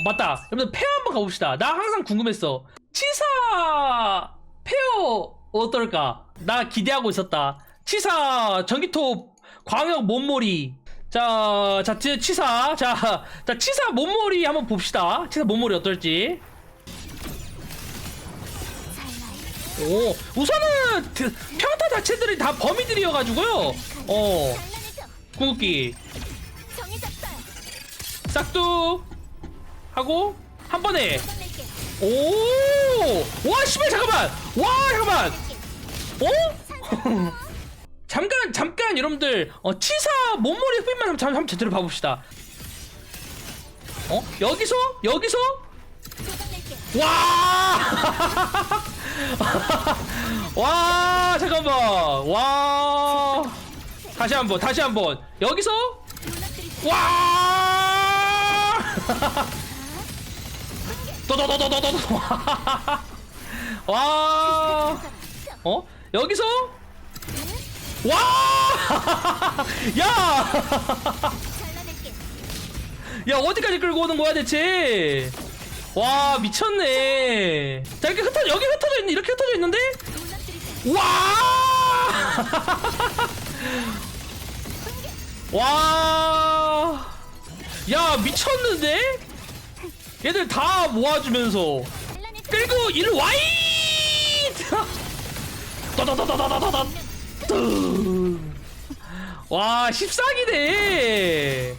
어, 맞다. 여러분들 페어 한번 가봅시다. 나 항상 궁금했어. 치사 페어 어떨까? 나 기대하고 있었다. 치사 전기톱 광역 몸몰이. 자, 자, 치- 치사. 자, 자, 치사 몸몰이 한번 봅시다. 치사 몸몰이 어떨지. 오, 우선은 드- 평타 자체들이 다 범위들이어가지고요. 어, 궁극기 싹둑 하고 한 번에 오! 와, 씨발, 잠깐만! 와, 잠깐만! 어? 잠깐, 잠깐, 여러분들, 어, 치사 몸머리 흡입만 한번, 한번 제대로 봐봅시다. 어? 여기서? 여기서? 와! 와, 잠깐만. 와. 다시 한 번, 다시 한 번. 여기서? 와! 도도도도도도. 와. 어? 여기서? 와! 야! 야, 어디까지 끌고 오는 거야, 대체? 와, 미쳤네. 자, 이렇게 흩어, 여기 흩어져 있는, 이렇게 흩어져 있는데? 와! 와! 야, 미쳤는데? 얘들 다 모아주면서 끌고 일로 와이! 와, 14기네.